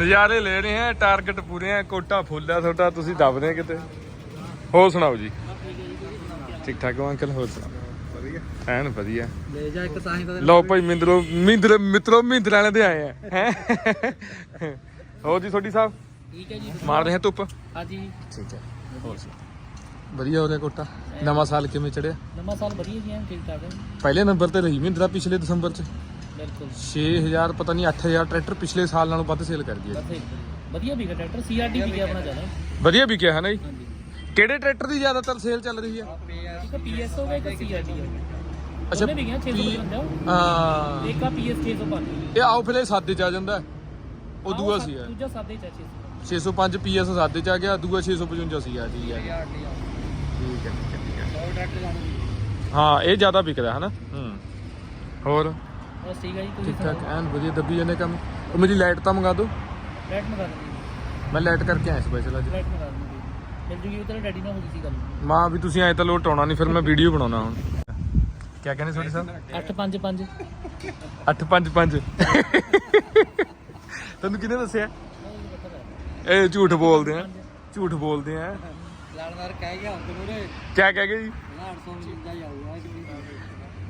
ਨਜ਼ਾਰੇ ਲੈ ਰਹੇ ਆ ਟਾਰਗੇਟ ਪੂਰੇ ਆ ਕੋਟਾ ਫੁੱਲ ਆ ਤੁਹਾਡਾ ਤੁਸੀਂ ਦੱਬਦੇ ਕਿਤੇ। ਹੋਰ ਸੁਣਾਓ ਜੀ। ਠੀਕ ਠਾਕ ਹੋ ਅੰਕਲ ਹੋਰ ਸੁਣਾਓ। ਵਧੀਆ। ਐਨ ਵਧੀਆ। ਲੈ ਜਾ ਇੱਕ ਤਾਂ ਹੀ ਤਾਂ ਲਓ ਭਾਈ ਮਿੰਦਰੋ ਮਿੰਦਰ ਮਿੱਤਰੋ ਮਿੰਦਰ ਵਾਲੇ ਦੇ ਆਏ ਆ। ਹੈ? ਹੋਰ ਜੀ ਤੁਹਾਡੀ ਸਾਹਿਬ ਠੀਕ ਹੈ ਜੀ ਮਾਰ ਰਹੇ ਆ ਧੁੱਪ। ਹਾਂਜੀ। ਠੀਕ ਹੈ। ਹੋਰ ਸੁਣਾਓ। ਵਧੀਆ ਹੋ ਰਿਹਾ ਕੋਟਾ? ਨਵਾਂ ਸਾਲ ਕਿਵੇਂ ਚੜਿਆ? ਨਵਾਂ ਸਾਲ ਵਧੀਆ ਜੀ ਐਨ ਠੀਕ ਠਾਕ ਹੈ। ਪਹਿਲੇ ਨੰਬਰ ਤੇ ਰਹੀ ਮਹਿੰਦਰਾ ਪਿਛਲੇ ਦਸੰਬਰ ਚ। ਬਿਲਕੁਲ 6000 ਪਤਾ ਨਹੀਂ 8000 ਟਰੈਕਟਰ ਪਿਛਲੇ ਸਾਲ ਨਾਲੋਂ ਵੱਧ ਸੇਲ ਕਰ ਗਿਆ ਵਧੀਆ ਵੀ ਟਰੈਕਟਰ ਸੀਆਰਡੀ ਵੀ ਆਪਣਾ ਜ਼ਿਆਦਾ। ਵਧੀਆ ਵੀ ਕਿਹਾ ਹੈ ਨਾ ਜੀ? ਹਾਂਜੀ। ਕਿਹੜੇ ਟਰੈਕਟਰ ਦੀ ਜ਼ਿਆਦਾਤਰ ਸੇਲ ਚੱਲ ਰਹੀ ਹੈ? ਇੱਕ ਪੀਐਸ ਹੋਵੇ ਇੱਕ ਸੀਆਰਡੀ ਹੋਵੇ ਅੱਛਾ, ਉਹਨੇ ਵੀ ਗਿਆ 655 ਉਹ ਹਾਂ। ਇੱਕ ਆ ਪੀਐਸ 605 ਇਹ ਆਓ ਫਿਲੇ ਸਾਦੇ ਚ ਆ ਜਾਂਦਾ ਹੈ। ਉਹ ਦੂਆ ਸੀ ਹੈ ਦੂਜਾ ਸਾਦੇ ਚ 600 605 ਪੀਐਸ ਸਾਦੇ ਚ ਆ ਗਿਆ ਦੂਆ 655 ਸੀ ਆ ਠੀਕ ਹੈ ਠੀਕ ਹੈ ਠੀਕ ਹੈ। ਹੈ ਹਾਂ ਇਹ ਜ਼ਿਆਦਾ ਵਿਕਦਾ ਹੈ ਨਾ? ਹੂੰ। ਹੋਰ? ਬਸ ਠੀਕ ਹੈ ਜੀ ਤੁਸੀਂ ਠੀਕ ਠਾਕ ਐਨ ਵਧੀਆ ਦੱਬੀ ਜਾਂਦੇ ਕੰਮ। ਉਹ ਮੇਰੀ ਲਾਈਟ ਤਾਂ ਮੰਗਾ ਦਿਓ। ਲਾਈਟ ਮੰਗਾ ਦਿੰਦੇ ਮੈਂ ਲਾਈਟ ਕਰਕੇ ਆਇਆ ਸਪੈਸ਼ਲ ਅੱਜ। ਲਾਈਟ ਮੰਗਾ ਦਿੰਦੇ ਮਿਲ ਜੂਗੀ ਉਹ ਤੇਰੇ ਡੈਡੀ ਨਾਲ ਹੋ ਗਈ ਸੀ ਗੱਲ। ਮਾਂ ਵੀ ਤੁਸੀਂ ਐ ਤਾਂ ਲੋਟ ਆਉਣਾ ਨਹੀਂ ਫਿਰ ਮੈਂ ਵੀਡੀਓ ਬਣਾਉਣਾ ਹੁਣ। ਕੀ ਕਹਿੰਦੇ ਤੁਹਾਡੇ ਸਾਹਿਬ 855 855 ਤੈਨੂੰ ਕਿਹਨੇ ਦੱਸਿਆ? ਇਹ ਝੂਠ ਬੋਲਦੇ ਆ। ਝੂਠ ਬੋਲਦੇ ਆ। ਲੜਦਾਰ ਕਹਿ ਗਿਆ ਹੁਣ ਤੈਨੂੰ ਰੇ ਕਿਆ ਕਹਿ ਗਏ ਜੀ? 855 ਜਾਊਗਾ ਕਿ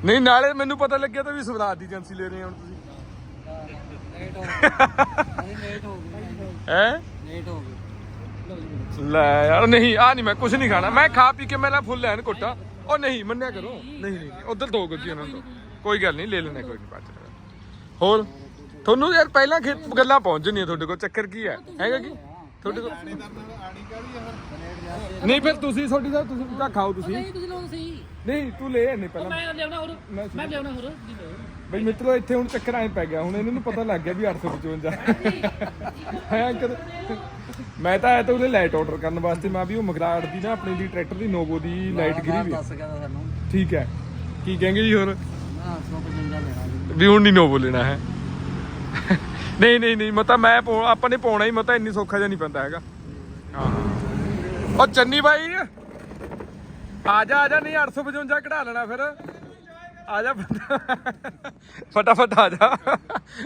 ਨਹੀਂ, ਨਾਲੇ ਮੈਨੂੰ ਪਤਾ ਲੱਗਿਆ ਤਾਂ ਵੀ ਸਵਰਾਜ ਦੀ ਏਜੰਸੀ ਲੈ ਰਹੇ ਹੋ ਹੁਣ ਤੁਸੀਂ। ਲੇਟ ਹੋ? ਗਿਆ ਲੇਟ ਹੋ ਗਿਆ ਹੈ ਲੇਟ ਹੋ ਗਿਆ ਲੈ ਯਾਰ, ਨਹੀਂ ਆ ਨਹੀਂ ਮੈਂ ਕੁਝ ਨਹੀਂ ਖਾਣਾ। ਮੈਂ ਖਾ ਪੀ ਕੇ ਮੇਰਾ ਫੁੱਲ ਲੈਣ ਕੋਟਾ। ਉਹ ਨਹੀਂ, ਮੰਨਿਆ ਕਰੋ। ਨਹੀਂ ਨਹੀਂ ਉਧਰ ਦੋ ਗੱਗੀ ਉਹਨਾਂ ਨੂੰ ਕੋਈ ਗੱਲ ਨਹੀਂ, ਲੈ ਲੈਣੇ ਕੋਈ ਨਹੀਂ, ਬਾਅਦ ਹੋਰ? ਤੁਹਾਨੂੰ ਯਾਰ ਪਹਿਲਾਂ ਗੱਲਾਂ ਪਹੁੰਚ ਜਣੀਆਂ ਤੁਹਾਡੇ ਕੋਲ, ਚੱਕਰ ਕੀ ਹੈ? ਹੈਗਾ ਕੀ? ਤੁਹਾਡੇ ਕੋਲ ਨਹੀਂ ਫਿਰ ਤੁਸੀਂ ਤੁਹਾਡੀ ਦਾ ਤੁਸੀਂ ਤਾਂ ਖਾਓ ਤੁਸੀਂ। ਨਹੀਂ ਤੁਸੀਂ ਲੋਕ ਸਹੀ ਨਹੀਂ ਤੂੰ ਲੈ ਨਹੀਂ ਪਹਿਲਾਂ। ਮੈਂ ਲਿਆਉਣਾ ਹੋਰ। ਮੈਂ ਮੈਂ ਲਿਆਉਣਾ ਹੋਰ ਜੀ ਲਓ। ਬਈ ਮਿੱਤਰੋ ਇੱਥੇ ਹੁਣ ਚੱਕਰ ਐ ਪੈ ਗਿਆ। ਹੁਣ ਇਹਨਾਂ ਨੂੰ ਪਤਾ ਲੱਗ ਗਿਆ ਵੀ 855 ਹੈ ਅੰਕਲ ਮੈਂ ਤਾਂ ਆਇਆ ਤਾਂ ਉਹਦੇ ਲਾਈਟ ਆਰਡਰ ਕਰਨ ਵਾਸਤੇ ਮੈਂ ਵੀ ਉਹ ਮਗਰਾੜ ਦੀ ਨਾ ਆਪਣੀ ਦੀ ਟਰੈਕਟਰ ਦੀ ਨੋਵੋ ਦੀ ਲਾਈਟ ਗਿਰੀ ਵੀ। ਦੱਸ ਸਾਨੂੰ। ਠੀਕ ਹੈ। ਕੀ ਕहेंगे ਜੀ ਹੋਰ? ਨਾ 855 ਲੈਣਾ ਜੀ। ਵੀ ਹੁਣ ਨਹੀਂ ਨੋਵੋ ਲੈਣਾ ਹੈ। ਨਹੀਂ ਨਹੀਂ ਨਹੀਂ ਮਤਾ ਮੈਂ ਪਾਉ- ਆਪਾਂ ਨੇ ਪਾਉਣਾ ਹੀ ਮਤਾ ਇੰਨੀ ਸੌਖਾ ਜਿਹਾ ਨਹੀਂ ਪੈਂਦਾ ਹੈਗਾ। ਹਾਂ। ਉਹ ਚੰਨੀ ਬਾਈ ਆ ਜਾ ਆ ਜਾ ਨਹੀਂ 855 ਕਢਾ ਲੈਣਾ ਫਿਰ। ਆ ਜਾ ਫਟਾਫਟ ਆ ਜਾ।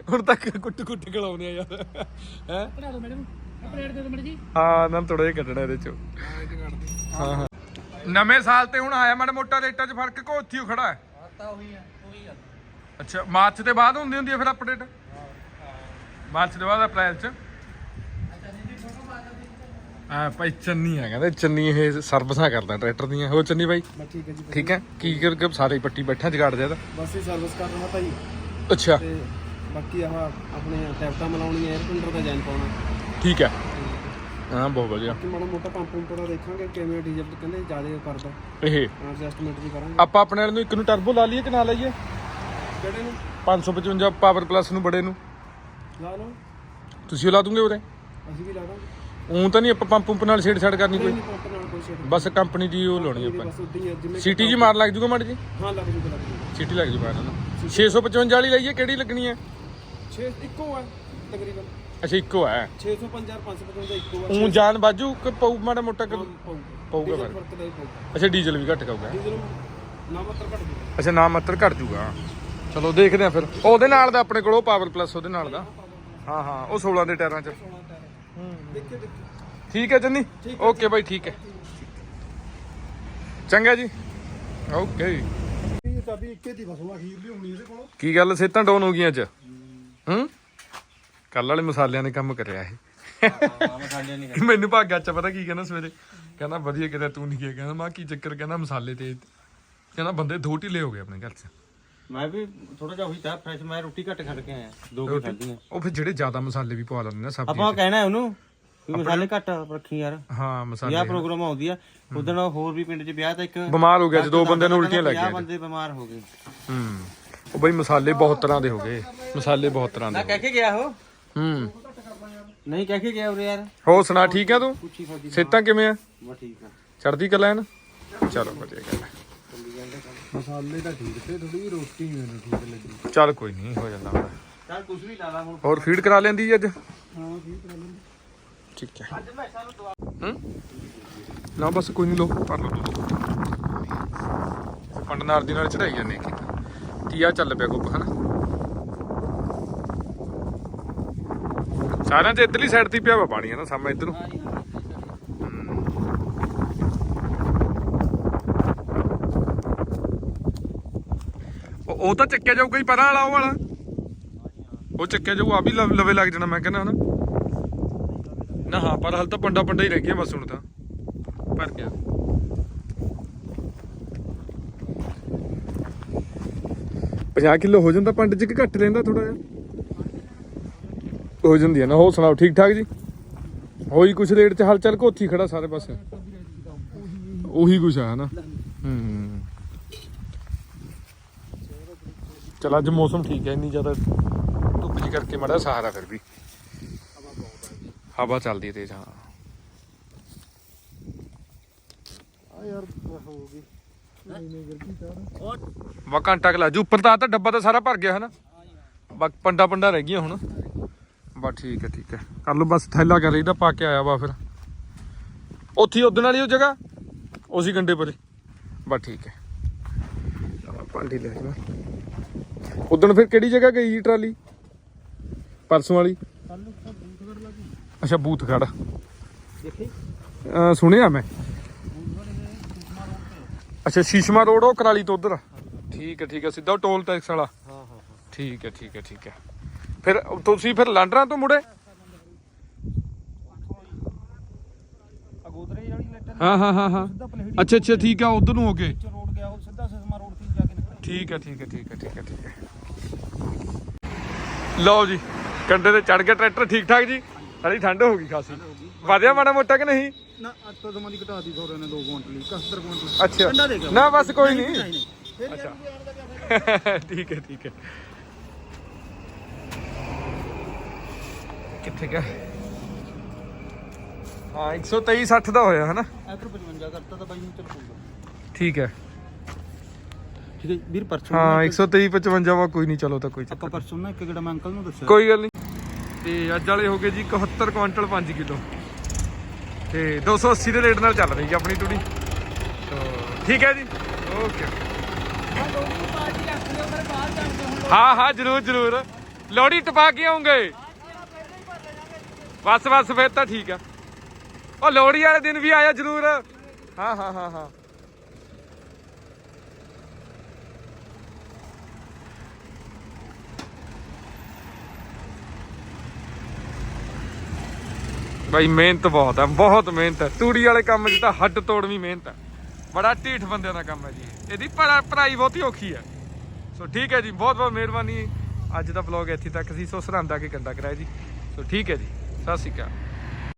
ਹੁਣ ਤੱਕ ਕੁੱਟ ਕੁੱਟ ਖਲਾਉਂਦੇ ਆ ਯਾਰ। ਹੈ? ਬਣਾ ਦਿਓ ਮੈਡਮ ਪਲੇਟ ਦੇ ਦਿਓ ਮੈਡਮ ਜੀ। ਹਾਂ ਨਾ ਥੋੜਾ ਜਿਹਾ ਕੱਢਣਾ ਇਹਦੇ ਚੋਂ। ਹਾਂ ਹਾਂ। ਨਵੇਂ ਸਾਲ ਤੇ ਹੁਣ ਆਇਆ ਮਾੜਾ ਮੋਟਾ ਰੇਟਾਂ 'ਚ ਫ਼ਰਕ ਕੋ ਉੱਥੇ ਹੀ ਖੜਾ ਹੈ? ਤਾਂ ਉਹੀ ਆ ਉਹੀ ਆ। ਅੱਛਾ ਮਾਰਚ ਦੇ ਬਾਅਦ ਹੁੰਦੀ ਹੁੰਦੀ ਹੈ ਫਿਰ ਅਪਡੇਟ ਮਾਰਚ ਦੇ ਬਾਅਦ ਅਪ੍ਰੈਲ 'ਚ। ਆ ਭਾਈ ਚੰਨੀ ਆ ਕਹਿੰਦੇ ਚੰਨੀ ਇਹ ਸਰਵਿਸਾਂ ਕਰਦਾ ਟਰੈਕਟਰ ਦੀਆਂ। ਹੋਰ ਚੰਨੀ ਬਾਈ ਠੀਕ ਹੈ ਜੀ ਠੀਕ ਹੈ ਕੀ ਕਰ ਕੇ ਸਾਰੇ ਪੱਟੀ ਬੈਠਾ ਜਗਾੜ ਜਿਆ ਤਾਂ? ਬਸ ਇਹ ਸਰਵਿਸ ਕਰ ਰਹਾ ਭਾਈ। ਅੱਛਾ। ਤੇ ਬਾਕੀ ਆਹ ਆਪਣੇ ਟੈਪਟਾ ਮਲਾਉਣੀ ਐਅਰ ਪਿੰਡਰ ਦਾ ਜੈਨ ਪਾਉਣਾ। ਠੀਕ ਹੈ ਹਾਂ ਬਹੁਤ ਵਧੀਆ। ਕਿ ਮਾੜਾ ਮੋਟਾ ਪੰਪ ਪੰਪ ਦਾ ਦੇਖਾਂਗੇ ਕਿਵੇਂ ਡੀਜ਼ਲ ਕਹਿੰਦੇ ਜ਼ਿਆਦਾ ਕਰਦਾ। ਇਹ। ਐਡਜਸਟਮੈਂਟ ਵੀ ਕਰਾਂਗੇ। ਆਪਾਂ ਆਪਣੇ ਵਾਲੇ ਨੂੰ ਇੱਕ ਨੂੰ ਟਰਬੋ ਲਾ ਲਈਏ ਕਿ ਨਾ ਲਾਈਏ? ਕਿਹੜੇ ਨੂੰ? 555 ਪਾਵਰ ਪਲੱਸ ਨੂੰ ਬੜੇ ਨੂੰ। ਲਾ ਲਓ। ਤੁਸੀਂ ਉਹ ਲਾ ਦੂੰਗੇ ਉਰੇ? ਅਸੀਂ ਵੀ ਲਾ ਦਾਂਗੇ। ਉਂ ਤਾਂ ਨਹੀਂ ਆਪਾਂ ਪੰਪ ਪੰਪ ਨਾਲ ਛੇੜ ਛਾੜ ਕਰਨੀ ਕੋਈ? ਨਹੀਂ ਪੰਪ ਨਾਲ ਕੋਈ ਸ਼ੇਡ ਬਸ ਕੰਪਨੀ ਦੀ ਉਹ ਲਾਉਣੀ ਆਪਾਂ। ਬਸ ਉਦਾਂ ਹੀ ਹੈ, ਜਿਵੇਂ ਸੀਟੀ ਜੀ ਮਾਰ ਲੱਗ ਜੂਗਾ ਮਾੜੀ ਜੀ? ਹਾਂ ਲੱਗ ਜੂਗਾ ਲੱਗ ਜੂਗਾ। ਸੀਟੀ ਲੱਗ ਜੂ ਮਾਰਨ ਨੂੰ। 655 ਵਾਲੀ ਲਈਏ ਕਿਹੜੀ ਲੱਗਣੀ ਹੈ? 6 ਇੱਕੋ ਹੈ ਤਕਰੀਬਨ। ਅੱਛਾ ਇੱਕੋ ਹੈ 650 555 ਦਾ ਇੱਕੋ ਹੈ ਉਂ ਜਾਨ ਬਾਜੂ ਕਿ ਪਊ ਮਾੜਾ ਮੋਟਾ ਕਿ- ਪਊਗਾ ਡੀਜ਼ਲ ਫਿਰ। ਫ਼ਰਕ ਦਾ ਹੀ ਪਊਗਾ ਅੱਛਾ ਡੀਜ਼ਲ ਵੀ ਘੱਟ ਕਾਊਗਾ ਡੀਜ਼ਲ ਨਾ ਮਤਰ ਘਟ ਜੂਗਾ। ਅੱਛਾ ਨਾ ਮੱਤਰ ਘੱਟ ਜੂਗਾ। ਚਲੋ ਦੇਖਦੇ ਆ ਫਿਰ। ਉਹਦੇ ਨਾਲ ਦਾ ਆਪਣੇ ਕੋਲ ਉਹ ਪਾਵਰ ਪਲੱਸ ਉਹਦੇ ਨਾਲ ਦਾ। ਹਾਂ ਹਾਂ ਉਹ 16 ਦੇ ਟਾਇਰਾਂ 'ਚ। ਠੀਕ ਹੈ ਜੰਨੀ ਓਕੇ ਬਾਈ ਠੀਕ ਹੈ। ਚੰਗਾ ਜੀ। ਓਕੇ। ਇਹ ਚਾਬੀ ਇੱਕੇ ਦੀ ਬਸ ਉਹ ਅਖੀਰ ਲਈ ਹੋਣੀ ਇਹਦੇ ਕੋਲ। ਕੀ ਗੱਲ ਸੇਤਾਂ ਡਾਊਨ ਹੋ ਗਈਆਂ ਅੱਜ? ਹੂੰ। ਕੱਲ ਵਾਲੇ ਮਸਾਲਿਆਂ ਨੇ ਕੰਮ ਕਰਿਆ ਇਹ। ਮੈਨੂੰ ਭਾਗਾ ਚ ਪਤਾ ਕੀ ਕਹਿੰਦਾ ਸਵੇਰੇ? ਕਹਿੰਦਾ ਵਧੀਆ ਕਿਤੇ ਤੂੰ ਨਹੀਂ ਗਿਆ। ਕਹਿੰਦਾ ਮੈਂ ਕੀ ਚੱਕਰ? ਕਹਿੰਦਾ ਮਸਾਲੇ ਤੇ ਕਹਿੰਦਾ ਬੰਦੇ ਦੋ ਢਿੱਲੇ ਹੋ ਗਏ ਆਪਣੇ ਘਰ ਚ। ਮੈਂ ਵੀ ਥੋੜਾ ਜਿਹਾ ਉਹੀ ਤਾਂ ਫਰੈਸ਼ ਮੈਂ ਰੋਟੀ ਘੱਟ ਖੜ ਕੇ ਆਇਆ ਦੋ ਕੁ ਖਾਧੀਆਂ। ਉਹ ਫਿਰ ਜਿਹੜੇ ਜ਼ਿਆਦਾ ਮਸਾਲੇ ਵੀ ਪਵਾ ਲੈਂਦੇ ਨੇ ਸਬਜ਼ੀ ਆਪਾਂ ਕਹਿਣਾ ਉਹਨੂੰ ਵੀ ਮਸਾਲੇ ਘੱਟ ਰੱਖੀ ਯਾਰ। ਹਾਂ ਮਸਾਲੇ। ਵਿਆਹ ਪ੍ਰੋਗਰਾਮ ਆਉਂਦੀ ਆ ਉਦੋਂ ਹੋਰ ਵੀ ਪਿੰਡ 'ਚ ਵਿਆਹ ਤਾਂ ਇੱਕ ਬਿਮਾਰ ਹੋ ਗਿਆ ਜਦੋਂ ਬੰਦੇ ਨੂੰ ਉਲਟੀਆਂ ਲੱਗ ਗਈਆਂ ਬੰਦੇ ਬਿਮਾਰ ਹੋ ਗਏ। ਹੂੰ ਉਹ ਬਈ ਮਸਾਲੇ ਬਹੁਤ ਤਰ੍ਹਾਂ ਦੇ ਹੋ ਗਏ ਮਸਾਲੇ ਬਹੁਤ ਤਰ੍ਹਾਂ ਦੇ ਨਾ ਕਹਿ ਕੇ ਗਿਆ ਉਹ। ਹੂੰ। ਨਹੀਂ ਕਹਿ ਕੇ ਗਿਆ ਉਰੇ ਯਾਰ। ਹੋਰ ਸੁਣਾ ਠੀਕ ਆ ਤੂੰ? ਪੁੱਛੀ ਸੇਤਾਂ ਕਿਵੇਂ ਆ? ਬਸ ਠੀਕ ਆ। ਚੜਦੀ ਕਲਾ ਐਨ ਚਲੋ ਵਧੀਆ ਗੱਲ ਹੈ। ਮਸਾਲੇ ਤਾਂ ਠੀਕ ਤੇ ਥੋੜੀ ਜਿਹੀ ਰੋਟੀ ਮੈਨੂੰ ਠੀਕ ਲੱਗੀ। ਚੱਲ ਕੋਈ ਨਹੀਂ ਹੋ ਜਾਂਦਾ ਹੁੰਦਾ ਚੱਲ ਕੁਝ ਵੀ ਲਾ ਲਾ ਹੁਣ। ਹੋਰ ਫੀਡ ਕਰਾ ਲੈਂਦੀ ਅੱਜ? ਹਾਂ ਠੀਕ ਕਰ ਲੈਂਦੇ। ਠੀਕ ਹੈ। ਹੂੰ? ਨਾ ਬਸ ਕੋਈ ਨਹੀਂ ਲੋ ਭਰ ਲਓ ਦੋ ਪੰਡ ਨਾਲ ਦੀ ਨਾਲ ਚੜਾਈ ਜਾਂਦੇ ਕੀ ਤੀਆ ਚੱਲ ਪਿਆ ਗੁੱਪ ਹਨਾ? ਸਾਰਿਆਂ 'ਚ ਇੱਧਰਲੀ ਸਾਈਡ ਤੇ ਪਿਆ ਵਾ ਪਾਣੀ ਹੈ ਨਾ ਸਾਹਮਣੇ ਇੱਧਰ ਨੂੰ ਹਾਂ ਜੀ ਹਾਂ ਇੱਥੇ ਸਾਡੇ। ਉਹ ਤਾਂ ਚੱਕਿਆ ਜਾਊਗਾ ਹੀ, ਪਰਾਂ ਵਾਲਾ, ਉਹ ਵਾਲਾ। ਉਹ ਚੱਕਿਆ ਜਾਊ ਆ ਵੀ ਲਵੇ ਲੱਗ ਜਾਣਾ, ਮੈਂ ਕਹਿੰਦਾ ਹਨਾ। ਨਾ, ਹਾਂ, ਪਰ ਹਾਲ ਤਾਂ ਪੰਡਾ ਪੰਡਾ ਹੀ ਰਹਿ ਗਿਆ, ਬਸ ਹੁਣ ਤਾਂ। ਭਰ ਗਿਆ। 50 ਕਿਲੋ ਹੋ ਜਾਂਦਾ, ਪੰਡ ਚ ਕਿ ਘੱਟ ਰਹਿੰਦਾ ਥੋੜਾ ਜਿਹਾ? ਹੋ ਜਾਂਦੀ ਹੈ ਨਾ, ਹੋਰ ਸੁਣਾਓ ਠੀਕ ਠਾਕ ਜੀ? ਹੋਈ ਕੁਛ ਰੇਟ ਚ ਹਲਚਲ ਕੋਥੀ ਖੜਾ ਸਾਰੇ ਪਾਸੇ? ਉਹੀ ਕੁਛ ਆ, ਹਨਾ? ਚਲ ਅੱਜ ਮੌਸਮ ਠੀਕ ਹੈ ਇੰਨੀ ਜ਼ਿਆਦਾ ਧੁੱਪ ਜੀ ਕਰਕੇ ਮੜਾ ਸਹਾਰਾ ਫਿਰ ਵੀ। ਹਵਾ ਚੱਲਦੀ ਹੈ ਤੇਜ਼ ਹਾਂ। ਆ ਯਾਰ ਹੋ ਗਈ। ਵਾ ਘੰਟਾ ਕੁ ਲੱਗ ਜੂ ਉੱਪਰ ਤਾਂ ਤਾਂ ਡੱਬਾ ਤਾਂ ਸਾਰਾ ਭਰ ਗਿਆ ਹਨਾ? ਬਾ ਪੰਡਾ ਪੰਡਾ ਰਹਿ ਗਈਆਂ ਹੁਣ। ਬਾ ਠੀਕ ਹੈ ਠੀਕ ਹੈ। ਕਰ ਲਓ ਬਸ ਥੈਲਾ ਕਰ ਇਹਦਾ ਪਾ ਕੇ ਆਇਆ ਵਾ ਫਿਰ। ਉੱਥੇ ਉਦਣ ਵਾਲੀ ਉਹ ਜਗ੍ਹਾ ਉਸੇ ਗੰਡੇ ਪਰੇ। ਬਾ ਠੀਕ ਹੈ। ਚਲੋ ਭਾਂਡੀ ਲੈ ਜਾ ਉਦਣ ਫਿਰ ਕਿਹੜੀ ਜਗ੍ਹਾ ਗਈ ਜੀ ਟਰਾਲੀ? ਪਰਸੋਂ ਵਾਲੀ? ਅੱਛਾ ਬੂਥ ਖੜ ਦੇਖੀ ਸੁਣਿਆ ਮੈਂ? ਅੱਛਾ ਸ਼ੀਸ਼ਮਾ ਰੋਡ ਉਹ ਕਰਾਲੀ ਤੋਂ ਉਧਰ? ਠੀਕ ਹੈ ਠੀਕ ਹੈ ਸਿੱਧਾ ਟੋਲ ਟੈਕਸ ਵਾਲਾ। ਹਾਂ ਹਾਂ ਠੀਕ ਹੈ ਠੀਕ ਹੈ ਠੀਕ ਹੈ। ਫਿਰ ਤੁਸੀਂ ਫਿਰ ਲਾਂਡਰਾਂ ਤੋਂ ਮੁੜੇ? ਹਾਂ। ਹਾਂ ਹਾਂ ਹਾਂ ਅੱਛਾ ਅੱਛਾ ਠੀਕ ਹੈ ਉਧਰ ਨੂੰ ਹੋ ਕੇ। ਚ ਰੋਡ ਗਿਆ ਉਹ ਸਿੱਧਾ ਸਿਸਮਾ ਰੋਡ ਤੇ ਜਾ ਕੇ ਨਿਕਲ ਠੀਕ ਹੈ ਠੀਕ ਹੈ ਠੀਕ ਹੈ ਠੀਕ ਹੈ ਠੀਕ ਹੈ। ਲਓ ਜੀ ਕੰਡੇ ਤੇ ਚੜ ਗਿਆ ਟਰੈਕਟਰ ਠੀਕ ਠਾਕ ਜੀ? ਸਾਡੀ ਠੰਡ ਹੋ ਗਈ ਖਾਸੀ। ਵਧਿਆ ਮਾੜਾ ਮੋਟਾ ਕਿ ਨਹੀਂ? ਨਾ ਅੱਜ ਤੋਂ ਦਮਾਂ ਦੀ ਘਟਾ ਦੀ ਥੋੜੇ ਨੇ 2 ਕੁਇੰਟਲ 71 ਕੁਇੰਟਲ ਅੱਛਾ। ਠੰਡਾ ਦੇ ਗਿਆ ਨਾ ਬਸ ਕੋਈ ਨਹੀਂ ਅੱਛਾ। ਠੀਕ ਹੈ ਠੀਕ ਹੈ। ਕਿੱਥੇ ਗਿਆ? ਹਾਂ 123 60 ਦਾ ਹੋਇਆ ਹਨਾ? ਐਕਰ 55 ਕਰਤਾ ਤਾਂ ਬਾਈ ਨੂੰ ਚੱਲ ਪਊਗਾ। ਠੀਕ ਹੈ। ਠੀਕ ਹੈ ਵੀਰ ਪਰਸੋਂ ਹਾਂ ਨਾ ਇੱਕ- 123 55 ਵਾ ਕੋਈ ਨਹੀਂ ਚਲੋ ਤਾਂ ਕੋਈ ਆਪਾਂ ਚੱਕਰ ਪਰਸੋਂ ਨਾ ਇੱਕ ਗੇੜਾ ਮੈਂ ਅੰਕਲ ਨੂੰ ਦੱਸਿਆ। ਕੋਈ ਗੱਲ ਨਹੀਂ। ਤੇ ਅੱਜ ਵਾਲੇ ਹੋ ਗਏ ਜੀ 71 ਕੁਇੰਟਲ 5 ਕਿਲੋ। ਤੇ 280 ਦੇ ਰੇਟ ਨਾਲ ਚੱਲ ਰਹੀ ਜੀ ਆਪਣੀ ਟੂੜੀ ਤੋ ਠੀਕ ਹੈ ਜੀ? ਓਕੇ। ਹਾਂ ਹਾਂ ਜਰੂਰ ਜਰੂਰ। ਲੋੜੀ ਟਪਾ ਕੇ ਆਉਂਗੇ। ਬਸ ਬਸ ਫਿਰ ਤਾਂ ਠੀਕ ਆ। ਉਹ ਲੋੜੀ ਵਾਲੇ ਦਿਨ ਵੀ ਆਇਆ ਜਰੂਰ। ਹਾਂ ਹਾਂ ਹਾਂ ਹਾਂ। ਬਾਈ, ਮਿਹਨਤ ਬਹੁਤ ਆ, ਬਹੁਤ ਮਿਹਨਤ ਹੈ ਤੂੜੀ ਵਾਲੇ ਕੰਮ 'ਚ ਤਾਂ ਹੱਡ ਤੋੜਵੀਂ ਮਿਹਨਤ ਹੈ ਬੜਾ ਢੀਠ ਬੰਦਿਆਂ ਦਾ ਕੰਮ ਹੈ ਜੀ ਇਹਦੀ ਪੜਾ- ਪੜ੍ਹਾਈ ਬਹੁਤੀ ਔਖੀ ਹੈ ਸੋ ਠੀਕ ਹੈ ਜੀ, ਬਹੁਤ ਬਹੁਤ ਮਿਹਰਬਾਨੀ। ਅੱਜ ਦਾ ਵਲੌਗ ਇੱਥੇ ਤੱਕ ਸੀ, ਸੋ ਸਰਹੰਦ ਆ ਕੇ ਕੰਡਾ ਕਰਾਇਆ ਜੀ। ਸੋ ਠੀਕ ਹੈ ਜੀ, ਸਤਿ ਸ਼੍ਰੀ ਅਕਾਲ।